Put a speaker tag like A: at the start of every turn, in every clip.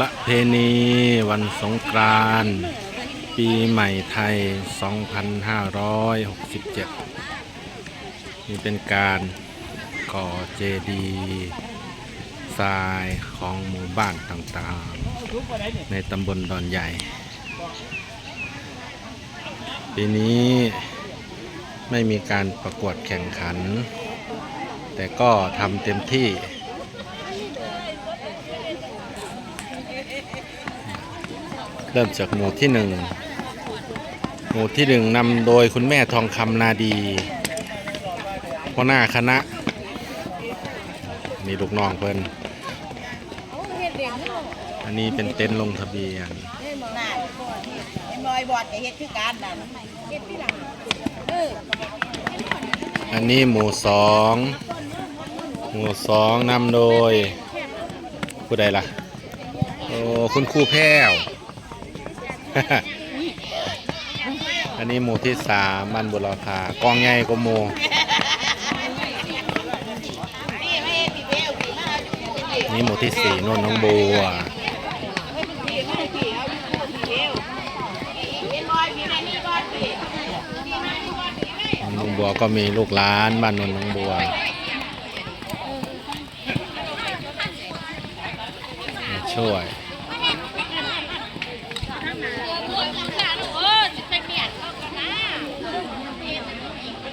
A: ละเพณีวันสงกรานต์ปีใหม่ไทย 2567 นี่เป็นการก่อเจดีย์ทรายของหมู่บ้านต่างๆ ในตำบลดอนใหญ่ ปีนี้ไม่มีการประกวดแข่งขัน แต่ก็ทำเต็มที่ เริ่มจากหมู่ที่หนึ่งหมู่ที่หนึ่งนำโดยคุณแม่ทองคำนาดีหัวหน้าคณะมีลูกน้องเพิ่นอันนี้เป็นเต็นท์ลงทะเบียน
B: อันนี้ห
A: มู่สอง หมู่สองนำโดย ผู้ใดล่ะ อ้คุณครูแพ้ว อันนี้หมู่ที่สามบ้านบุรพากองใหญ่กว่าหมู่
B: นี่
A: หมู่ที่สี่นนน้องบัว
B: น้อ
A: งบัวก็มีลูกหลานบ้านนนน้องบัวช่วย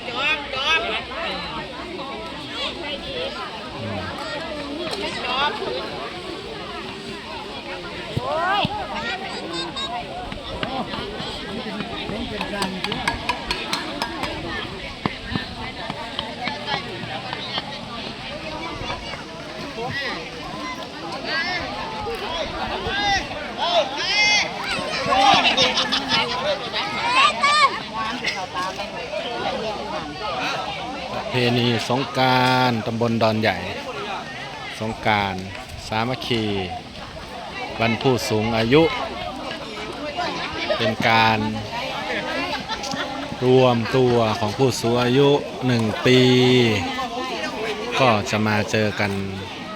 B: จอมจอมจอมโอ้ย
A: ประเพณีสงการตำบลดอนใหญ่ สงการสามัคคีวันผู้สูงอายุ เป็นการ รวมตัวของผู้สูงอายุหนึ่งปี ก็จะมาเจอกัน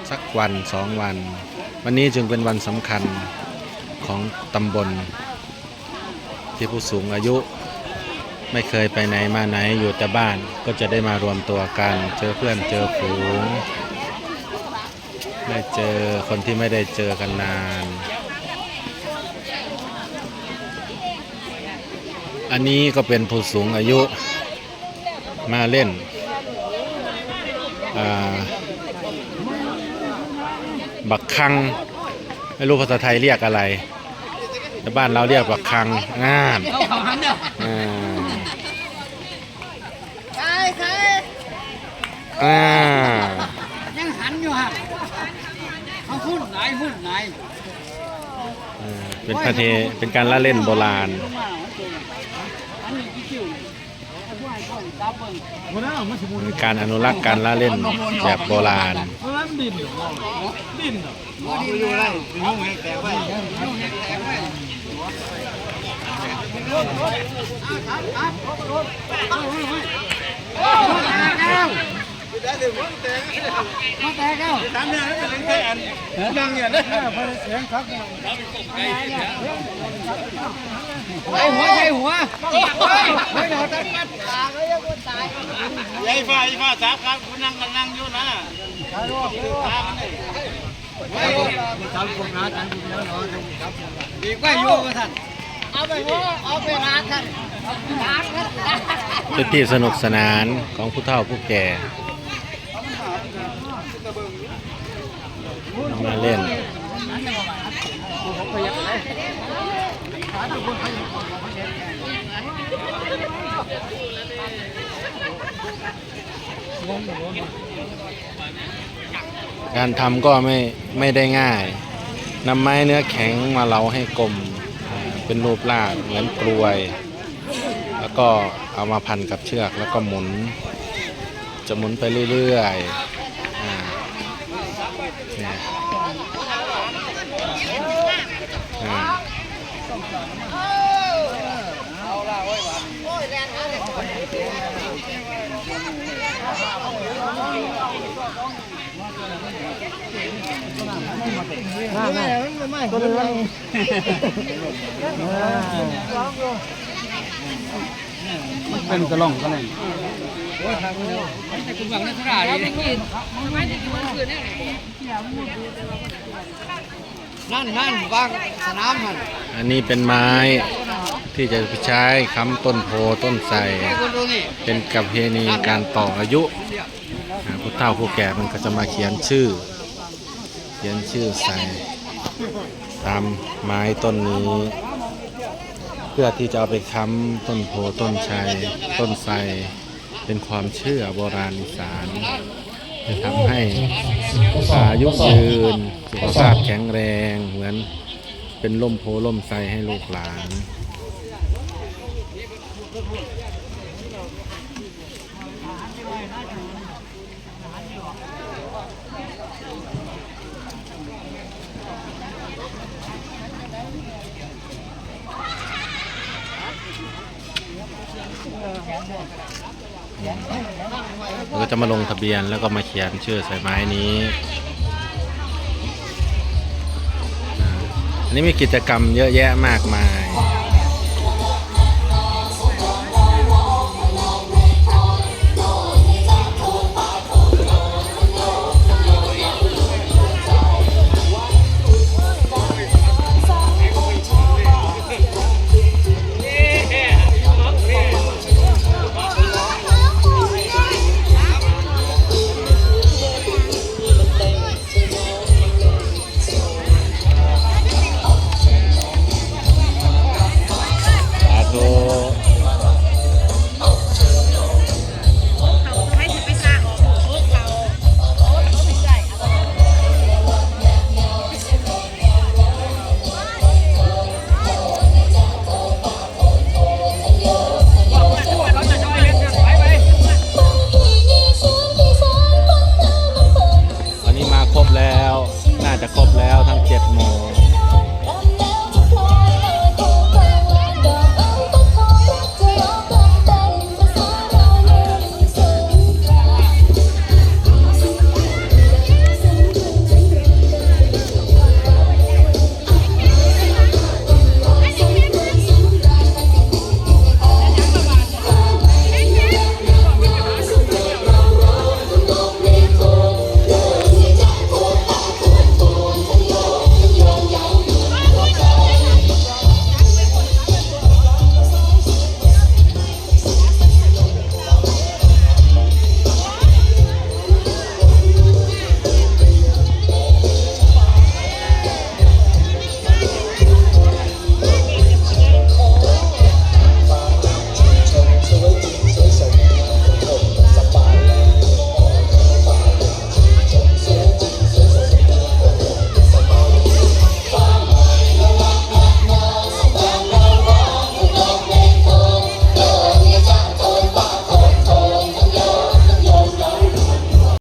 A: สักวันสองวัน วันนี้จึงเป็นวันสำคัญของตำบล ที่ผู้สูงอายุ ไม่เคยไปไหนมาไหนอยู่แต่บ้านก็จะได้มารวมตัวกัน เจอเพื่อนเจอฝูงได้เจอคนที่ไม่ได้เจอกันนาน อันนี้ก็เป็นผู้สูงอายุมาเล่นอ่าบักคัง ไม่รู้ภาษาไทยเรียกอะไร แต่บ้านเราเรียกบักคังงานอ่า
B: ใช่ใช่
A: อ่า
C: ยังหันอยู่ฮะเขาหุ้นไหนหุ้นไหน
A: เออเป็นประเพเป็นการละเล่นโบราณ
C: อันนี้กี่คิวไอ้พวกไอ้คนตาเบิ่ง
A: เป็น การอนุรักษ์การละเล่นแบบโบราณ
C: อยู่ ไรยุ่งให้แตกไว้ยุ่งให้แตกไว้มาแตกแล้วตามเนี่ยเป็นแค่อันดังเนี่ยนะเสียงครับไอหัวไอหัวไม่หนอตั้งมัด
B: ตาก็ยังคนตาย
C: ไอฟ้าไอฟ้าสามครับคุณนั่งกันนั่งอยู่นะดีกว่าอยู่กับท่าน
B: เอาไปว่าเอาไปร้านท่าน
A: เป็นที่สนุกสนานของผู้เฒ่าผู้แก่ มาเล่นการทำก็ไม่ไม่ได้ง่ายนำไม้เนื้อแข็งมาเลาให้กลมเป็นรูปร่างเหมือนกลวย แล้วก็เอามาพันกับเชือกแล้วก็หมุน จะหมุนไปเรื่อยๆอ่าเนี่ยอ่า
B: โอ้ยแรงนะเลย
C: ไม่ไม่ตัวนึงมันเป็นกระล่องกันเลยคุณบังนักข่าวนั่นนั่นบางสนามมัน
A: อันนี้เป็นไม้ที่จะใช้ค้ำต้นโพต้นไทรเป็นกับเพณีการต่ออายุผู้เฒ่าผู้แก่มันก็จะมาเขียนชื่อ เขียนชื่อใส่ตามไม้ต้นนี้ เพื่อที่จะเอาไปค้ำต้นโพต้นชัย ต้นไทรเป็นความเชื่อโบราณอีสานจะทำให้อายุยืน สุขภาพแข็งแรงเหมือนเป็นล่มโพล่มไทรให้ลูกหลาน เราก็จะมาลงทะเบียนแล้วก็มาเขียนชื่อใส่ไม้นี้อันนี้มีกิจกรรมเยอะแยะมากมาย